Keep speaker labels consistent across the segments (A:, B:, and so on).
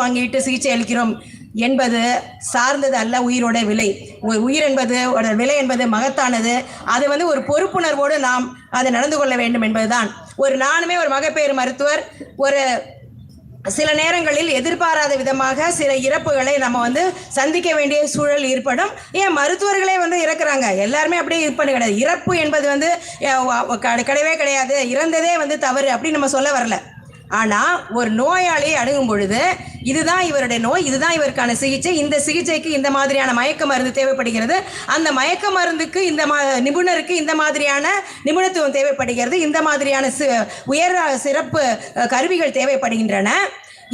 A: வாங்கிட்டு சிகிச்சை அளிக்கிறோம் என்பது சார்ந்தது அல்ல உயிரோட விலை. ஒரு உயிர் என்பது ஒரு விலை என்பது மகத்தானது. அது வந்து ஒரு பொறுப்புணர்வோடு நாம் அதை நடந்து கொள்ள வேண்டும் என்பதுதான். ஒரு நானுமே ஒரு மகப்பேறு மருத்துவர். ஒரு சில நேரங்களில் எதிர்பாராத விதமாக சில இறப்புகளை நம்ம வந்து சந்திக்க வேண்டிய சூழல் ஏற்படும். ஏன் மருத்துவர்களே வந்து இறக்குறாங்க. எல்லாருமே அப்படியே இது பண்ண கிடையாது. இறப்பு என்பது வந்து கிடையவே கிடையாது. இறந்ததே வந்து தவறு அப்படின்னு நம்ம சொல்ல வரல. ஆனால் ஒரு நோயாளி அணுகும் பொழுது இதுதான் இவருடைய நோய் இதுதான் இவருக்கான சிகிச்சை. இந்த சிகிச்சைக்கு இந்த மாதிரியான மயக்க மருந்து தேவைப்படுகிறது. அந்த மயக்க மருந்துக்கு இந்த மா நிபுணருக்கு இந்த மாதிரியான நிபுணத்துவம் தேவைப்படுகிறது. இந்த மாதிரியான உயர் சிறப்பு கருவிகள் தேவைப்படுகின்றன.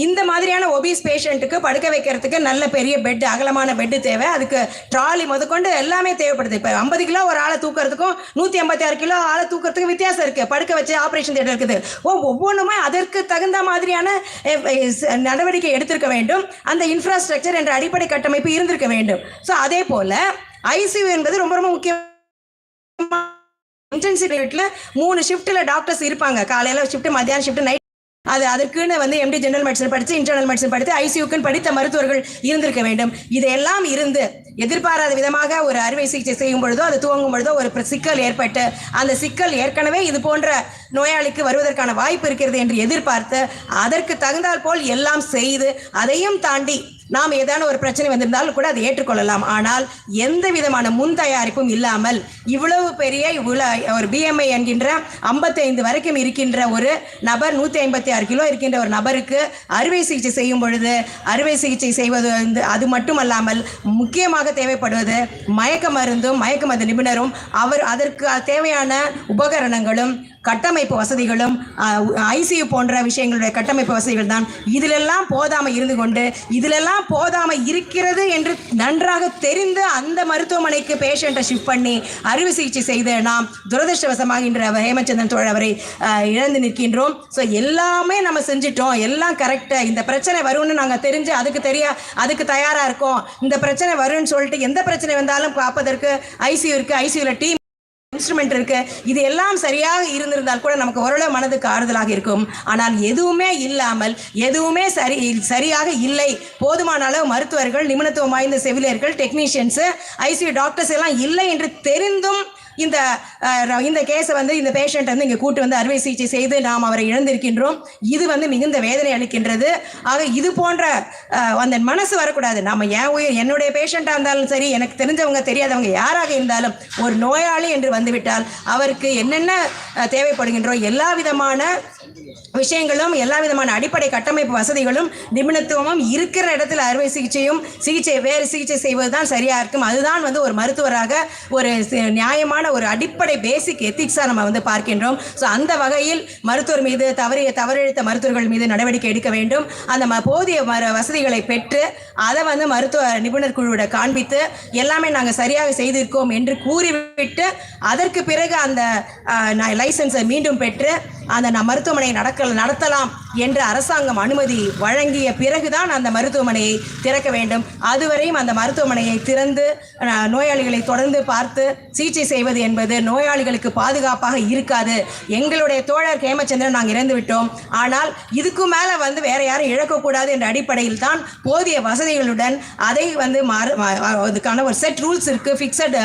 A: இந்த மாதிரியான ஒபீஸ் பேஷண்ட்டுக்கு படுக்க வைக்கிறதுக்கு நல்ல பெரிய பெட் அகலமான பெட்டு தேவை. அதுக்கு ட்ராலி முதற்கொண்டு எல்லாமே தேவைப்படுது. இப்போ ஐம்பது கிலோ ஒரு ஆளை தூக்கிறதுக்கும் நூற்றி ஐம்பத்தி ஆறு கிலோ ஆளை தூக்கிறதுக்கும் வித்தியாசம் இருக்குது படுக்க வச்சு ஆப்ரேஷன் தேட்டர் இருக்குது. ஓ ஒவ்வொன்றுமே அதற்கு தகுந்த மாதிரியான நடவடிக்கை எடுத்திருக்க வேண்டும். அந்த இன்ஃப்ராஸ்ட்ரக்சர் என்ற அடிப்படை கட்டமைப்பு இருந்திருக்க வேண்டும். ஸோ அதே போல் ஐசியூ என்பது ரொம்ப ரொம்ப முக்கியம் இன்டென்சிவ் யூனிட்ல மூணு ஷிஃப்ட்டில் டாக்டர்ஸ் இருப்பாங்க. காலையில் ஷிஃப்ட் மத்தியானம் ஷிஃப்ட் நைட் அது அதற்குன்னு வந்து எம்டி ஜெனரல் மெடிசன் படித்து இன்டர்னல் மெடிசன் படித்து ஐசியூக்குன்னு படித்த மருத்துவர்கள் இருந்திருக்க வேண்டும். இதையெல்லாம் இருந்து எதிர்பாராத விதமாக ஒரு அறுவை சிகிச்சை செய்யும் பொழுதோ அது துவங்கும் பொழுதோ ஒரு சிக்கல் ஏற்பட்டு அந்த சிக்கல் ஏற்கனவே இது போன்ற நோயாளிக்கு வருவதற்கான வாய்ப்பு இருக்கிறது என்று எதிர்பார்த்து அதற்கு தகுந்தால் போல் எல்லாம் செய்து அதையும் தாண்டி நாம் ஏதான ஒரு பிரச்சனை வந்திருந்தாலும் கூட அதை ஏற்றுக்கொள்ளலாம். ஆனால் எந்த விதமான முன் தயாரிப்பும் இல்லாமல் இவ்வளவு பெரிய இவ்வளோ ஒரு பிஎம்ஐ என்கின்ற ஐம்பத்தைந்து வரைக்கும் இருக்கின்ற ஒரு நபர் நூற்றி ஐம்பத்தி ஆறு கிலோ இருக்கின்ற ஒரு நபருக்கு அறுவை சிகிச்சை செய்யும் பொழுது அறுவை சிகிச்சை செய்வது வந்து அது மட்டுமல்லாமல் முக்கியமாக தேவைப்படுவது மயக்க மருந்தும் மயக்க மருந்து நிபுணரும் அவர் அதற்கு தேவையான உபகரணங்களும் கட்டமைப்பு வசதிகளும் ஐசியு போன்ற விஷயங்களுடைய கட்டமைப்பு வசதிகள் தான். இதிலெல்லாம் போதாமல் இருந்து கொண்டு இதிலெல்லாம் போதாமல் இருக்கிறது என்று நன்றாக தெரிந்து அந்த மருத்துவமனைக்கு பேஷண்ட்டை ஷிஃப்ட் பண்ணி அறுவை சிகிச்சை செய்து நாம் துரதிருஷ்டவசமாக இன்று ஹேமச்சந்திரன் தோழர் அவரை இழந்து நிற்கின்றோம். ஸோ எல்லாமே நம்ம செஞ்சிட்டோம். எல்லாம் கரெக்டாக இந்த பிரச்சனை வரும்னு நாங்கள் தெரிஞ்சு அதுக்கு தெரிய அதுக்கு தயாராக இருக்கோம். இந்த பிரச்சனை வரும்னு சொல்லிட்டு எந்த பிரச்சனை வந்தாலும் பார்ப்பதற்கு ஐசியூ இருக்குது ஐசியூவில் டீம் இன்ஸ்ட்ருமெண்ட் இருக்கு. இது எல்லாம் சரியாக இருந்திருந்தால் கூட நமக்கு ஓரளவு மனதுக்கு ஆறுதலாக இருக்கும். ஆனால் எதுவுமே இல்லாமல் எதுவுமே சரி சரியாக இல்லை. போதுமான அளவு மருத்துவர்கள் நிபுணத்துவம் வாய்ந்த செவிலியர்கள் டெக்னீஷியன்ஸு ஐசியூ டாக்டர்ஸ் எல்லாம் இல்லை என்று தெரிந்தும் இந்த இந்த கேஸை வந்து இந்த பேஷண்ட் வந்து இங்கே கூட்டு வந்து அறுவை சிகிச்சை செய்து நாம் அவரை இழந்திருக்கின்றோம். இது வந்து மிகுந்த வேதனை அளிக்கின்றது. ஆக இது போன்ற அந்த மனசு வரக்கூடாது. நம்ம என் உயிர் என்னுடைய பேஷண்ட்டாக இருந்தாலும் சரி எனக்கு தெரிஞ்சவங்க தெரியாதவங்க யாராக இருந்தாலும் ஒரு நோயாளி என்று வந்துவிட்டால் அவருக்கு என்னென்ன தேவைப்படுகின்றோ எல்லா விதமான விஷயங்களும் எல்லா விதமான அடிப்படை கட்டமைப்பு வசதிகளும் நிபுணத்துவமும் இருக்கிற இடத்துல அறுவை சிகிச்சையும் சிகிச்சை வேறு சிகிச்சை செய்வது தான் சரியாக இருக்கும். அதுதான் வந்து ஒரு மருத்துவராக ஒரு நியாயமான ஒரு அடிப்படை பேசிக் எத்திக்ஸாக நம்ம வந்து பார்க்கின்றோம். ஸோ அந்த வகையில் மருத்துவர் மீது தவறிய தவறிழைத்த மருத்துவர்கள் மீது நடவடிக்கை எடுக்க வேண்டும். அந்த ம- போதிய மரு வசதிகளை பெற்று அதை வந்து மருத்துவ நிபுணர் குழுவிட காண்பித்து எல்லாமே நாங்கள் சரியாக செய்திருக்கோம் என்று கூறிவிட்டு அதற்கு பிறகு அந்த லைசன்ஸை மீண்டும் பெற்று அந்த மருத்துவமனை மருத்துவமனையை நடக்க நடத்தலாம் என்று அரசாங்கம் அனுமதி வழங்கிய பிறகுதான் அந்த மருத்துவமனையை திறக்க வேண்டும். அதுவரையும் அந்த மருத்துவமனையை திறந்து நோயாளிகளை தொடர்ந்து பார்த்து சிகிச்சை செய்வது என்பது நோயாளிகளுக்கு பாதுகாப்பாக இருக்காது. எங்களுடைய தோழர் கேமச்சந்திரன் நாங்கள் இறந்து விட்டோம். ஆனால் இதுக்கு மேலே வந்து வேற யாரும் இழக்கக்கூடாது என்ற அடிப்படையில் தான் போதிய வசதிகளுடன் அதை வந்து மாறு அதுக்கான ஒரு செட் ரூல்ஸ் இருக்குது ஃபிக்ஸட்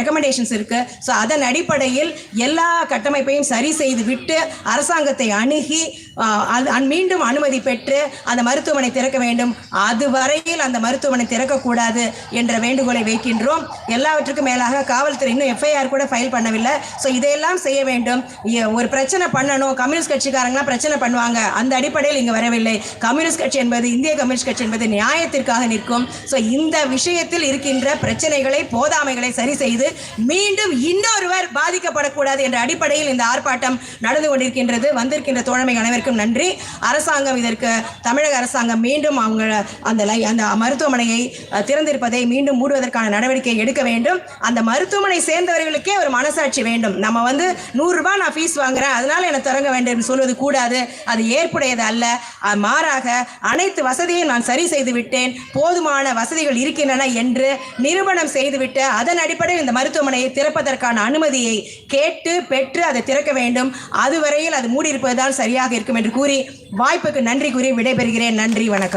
A: ரெக்கமெண்டேஷன்ஸ் இருக்குது ஸோ அதன் அடிப்படையில் எல்லா கட்டமைப்பையும் சரி செய்து விட்டு அரசாங்கத்தை அணுகி மீண்டும் அனுமதி பெற்று அந்த மருத்துவமனை திறக்க வேண்டும். அதுவரையில் அந்த மருத்துவமனை திறக்கக்கூடாது என்ற வேண்டுகோளை வைக்கின்றோம். எல்லாவற்றுக்கும் மேலாக காவல்துறை இன்னும் எஃப்ஐஆர் கூட ஃபைல் பண்ணவில்லை. ஸோ இதையெல்லாம் செய்ய வேண்டும். ஒரு பிரச்சனை பண்ணணும். கம்யூனிஸ்ட் கட்சிக்காரங்களாம் பிரச்சனை பண்ணுவாங்க. அந்த அடிப்படையில் இங்கே வரவில்லை. கம்யூனிஸ்ட் கட்சி என்பது இந்திய கம்யூனிஸ்ட் கட்சி என்பது நியாயத்திற்காக நிற்கும். ஸோ இந்த விஷயத்தில் இருக்கின்ற பிரச்சனைகளை போதாமைகளை சரி செய்து மீண்டும் இன்னொருவர் பாதிக்கப்படக்கூடாது என்ற அடிப்படையில் இந்த ஆர்ப்பாட்டம் நடந்து கொண்டிருக்கின்றது. வந்திருக்கின்ற தோழமை அனைவருக்கும் நன்றி. அரசாங்கம் இதற்கு தமிழக அரசாங்கம் மீண்டும் அவங்க அந்த லை அந்த மருத்துவமனையை திறந்திருப்பதை மீண்டும் மூடுவதற்கான நடவடிக்கை எடுக்க வேண்டும். அந்த மருத்துவமனை சேர்ந்தவர்களுக்கே ஒரு மனசாட்சி வேண்டும். நம்ம வந்து நூறுரூபா நான் ஃபீஸ் வாங்குறேன். அதனால எனக்கு தொடங்க வேண்டும் சொல்வது கூடாது. அது ஏற்புடையது அல்ல. மாறாக அனைத்து வசதியும் நான் சரி செய்து விட்டேன். போதுமான வசதிகள் இருக்கின்றன என்று நிரூபணம் செய்துவிட்டு அதன் அடிப்படையில் இந்த மருத்துவமனையை திறப்பதற்கான அனுமதியை கேட்டு பெற்று அதை திறக்க வேண்டும். அது அதுவரையில் அது மூடியிருப்பதுதான் சரியாக இருக்கும் என்று கூறி வாய்ப்புக்கு நன்றி கூறி விடைபெறுகிறேன். நன்றி வணக்கம்.